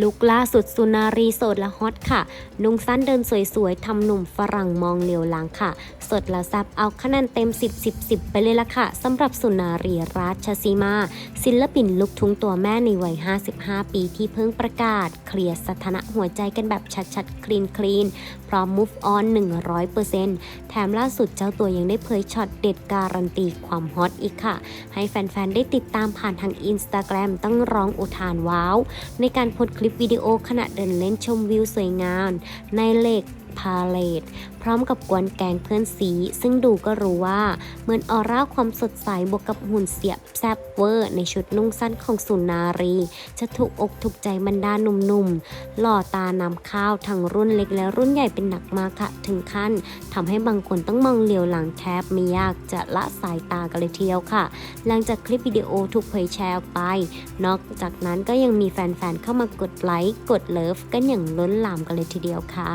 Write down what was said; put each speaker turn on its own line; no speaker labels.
ลุกล่าสุดสุนารีโสดและฮอตค่ะ นุ่งสั้นเดินสวยๆ ทำหนุ่มฝรั่งมองเหลียวหลังค่ะ สดและแซับเอาคะแนนเต็ม 10 10 10 ไปเลยละค่ะสำหรับสุนารีราชสีมา ศิลปินลูกทุ่งตัวแม่ในวัย 55 ปีที่เพิ่งประกาศ เคลียร์สถานะหัวใจกันแบบชัดๆ คลีนคลีนพร้อม move on 100%แถมล่าสุดเจ้าตัวยังได้เผยช็อตเด็ดการันตีความฮอตอีกค่ะ ให้แฟนๆ ได้ติดตามผ่านทางอินสตาแกรมต้องร้องอุทานว้าว ในการโพสคลิปวิดีโอขณะเดินเล่นชมวิวสวยงามในเลก พาเลตพร้อมกับกวนแกงเพื่อนสี ซึ่งดูก็รู้ว่าเหมือนออร่าความสดใสบวกกับหุ่นเสียบแซบเวอร์ ในชุดนุ่งสั้นของสุนารี จะถูกอกถูกใจบรรดาหนุ่มๆ หล่อตานำข้าวทั้งรุ่นเล็กและรุ่นใหญ่เป็นหนักมากค่ะ ถึงขั้นทำให้บางคนต้องมองเหลียวหลังแทบไม่ยากจะละสายตากันเลยทีเดียวค่ะ หลังจากคลิปวิดีโอถูกเผยแชร์ออกไป นอกจากนั้นก็ยังมีแฟนๆเข้ามากดไลค์กดเลิฟกันอย่างล้นหลามกันเลยทีเดียวค่ะ